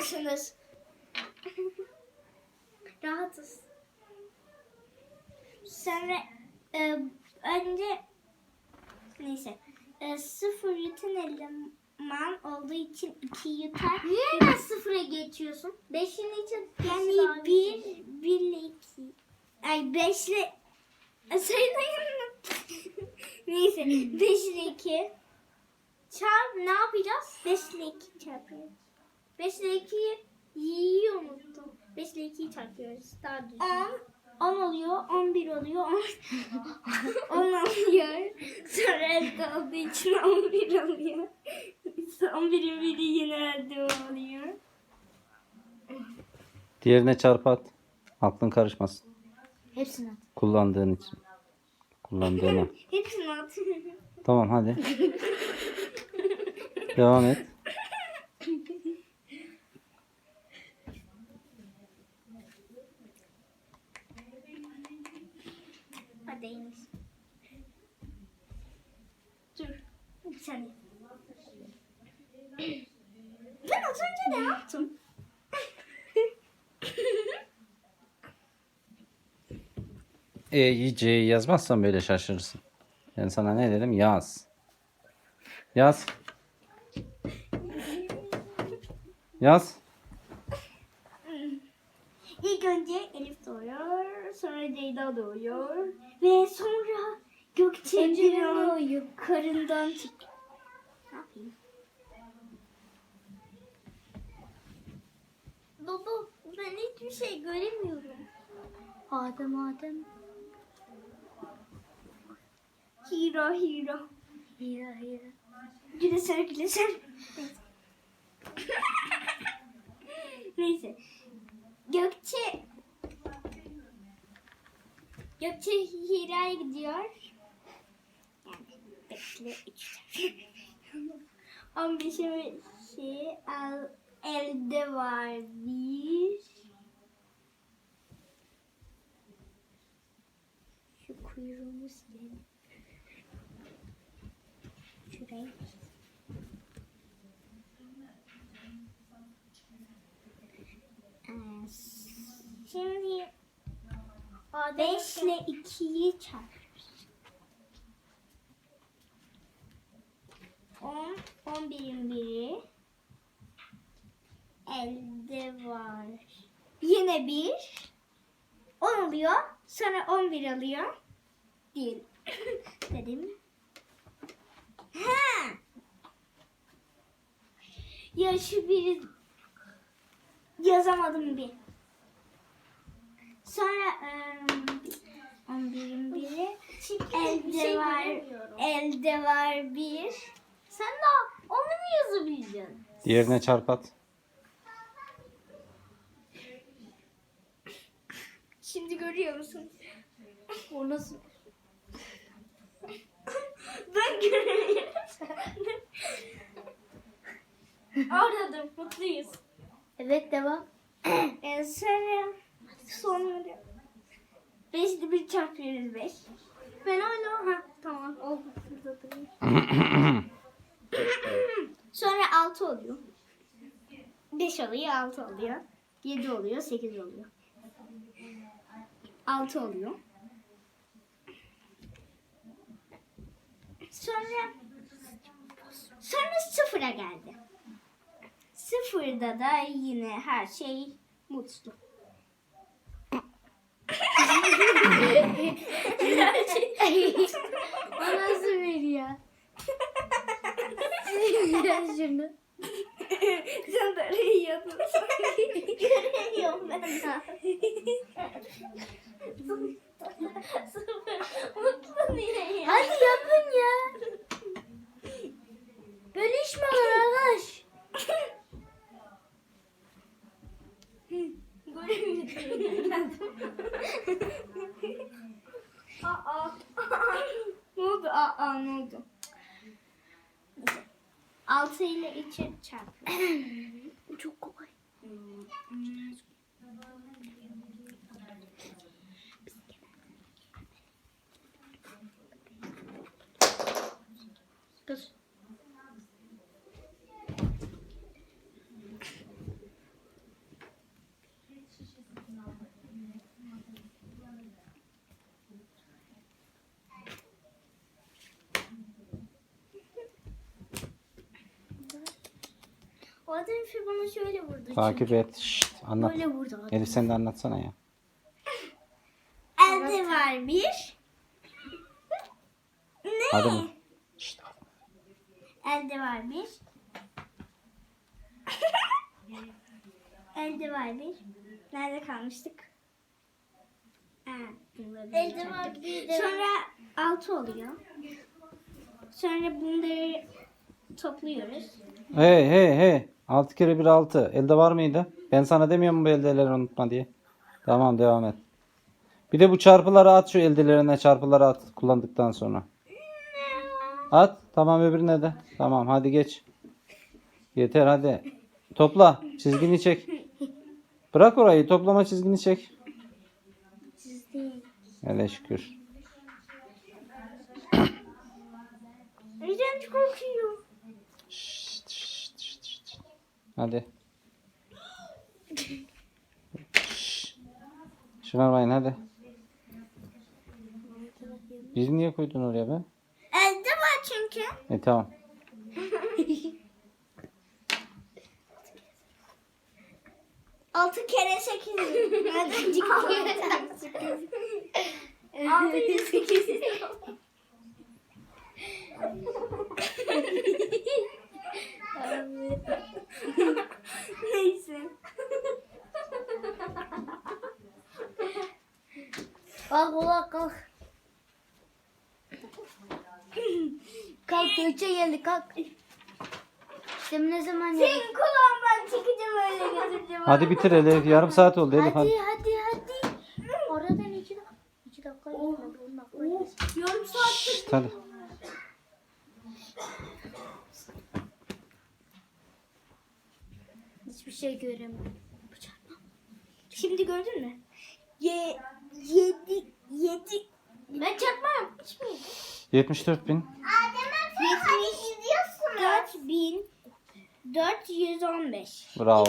mısınız? Rahatız. Sonra e, önce neyse e, sıfır yutan eleman olduğu için iki yutar. Niye hemen sıfıra geçiyorsun? Beşin için Yani bir, birle iki. Ay beşle e, sayılayım mı? neyse beşle iki. Çarp ne yapacağız? Beşle iki çarpıyoruz. 5 ile 2'yi yiyi unuttum. 5 ile 2'yi çarpıyoruz. Daha düzgün. On, on oluyor, on bir oluyor, on, on oluyor. Sonra elde olduğu için on bir oluyor. On birin biri yine elde oluyor. Diğerine çarp at. Aklın karışmasın. Hepsini at. Kullandığın için. Kullandığına. Hepsini atıyorum. Tamam hadi. Devam et. Bir saniye. Ben az önce ne yaptım? E'yi C'yi yazmazsan böyle şaşırırsın. Ben sana ne dedim? Yaz. Yaz. Yaz. İlk önce Elif doğuyor, sonra Ceyda doğuyor ve sonra Gökçe bir an karından çıkıyor. Ne yapayım? Baba ben hiçbir şey göremiyorum. Adem Adem. Hira hira. Hira hira. Güleser güleser. Neyse. Gökçe Gökçe Hira'ya gidiyor. Yani bekle üç. 15'e şey al, elde var bir. Şu kuyruğunu silelim. Şurayı. Ee, Şimdi Adem 5 ile 2'yi çarpıyoruz. 10, 11'in biri. Elde var. Yine 1. 10 oluyor. Sonra 11 alıyor. Değil. Dedim. Ha! Ya şu biri yazamadım bir. Sonra ım, 11'in biri. Elde bir şey var. Elde var bir. Sen daha onu mu yazabileceksin? Diğerine çarp Şimdi görüyor musun? O nasıl? Ben göremiyorum. Orada dur, mutluyuz. Evet devam. Ee, sonra sonları 5 ile 1 çarpıyoruz 5. Ben hala ha tamam oldu. Burada durayım. sonra 6 oluyor. 5 oluyor 6 oluyor. 7 oluyor 8 oluyor. 6 oluyor. Sonra sonra sıfıra geldi. Sıfırda da yine her şey mutlu. O nasıl şunu. Sen de arayıyordun. Mutlu niye ya? Hadi yapın ya. Olur arkadaş? Aa. ne oldu? Aa ne oldu? Neyse. 6 ile 3'ü çarpıyor. Çok kolay. Kız. O adam bana şöyle vurdu. Takip çünkü. et. Şşt anlat. Böyle vurdu. adam. Elif sen de anlatsana ya. Elde var bir. ne? Hadi mı? Şşt. Elde var bir. Elde var bir. Nerede kalmıştık? Ha, bunları Elde var bir de. Sonra altı oluyor. Sonra bunları topluyoruz. Hey hey hey. 6 kere 1 6. Elde var mıydı? Ben sana demiyor mu bu eldeleri unutma diye. Tamam devam et. Bir de bu çarpıları at şu eldelerine çarpıları at kullandıktan sonra. At. Tamam öbürüne de. Tamam hadi geç. Yeter hadi. Topla. Çizgini çek. Bırak orayı. Toplama çizgini çek. Hele şükür. Neden korkuyor? Şşt, şşt, şşt, şşt. Hadi. Şımarmayın hadi. Bizi niye koydun oraya be? Elde var çünkü. E tamam. Altı kere sekiz. Nereden çıkıyor? Altı kere sekiz. Kalk kalk. kalk Gökçe geldi kalk. İşte ne zaman geldi? Senin kulağından çıkacağım öyle götüreceğim. Hadi bitir Elif. Yarım saat oldu Elif Hadi hadi. hadi hadi. Oradan iki dakika. İki dakika geçmedi. On dakika geçti. Yarım saat. Şşt, hadi. Hiçbir şey göremiyorum. Şimdi gördün mü? Ye, yedi. 74 bin. Yetmiş. Dört bin. Dört yüz on beş. Bravo.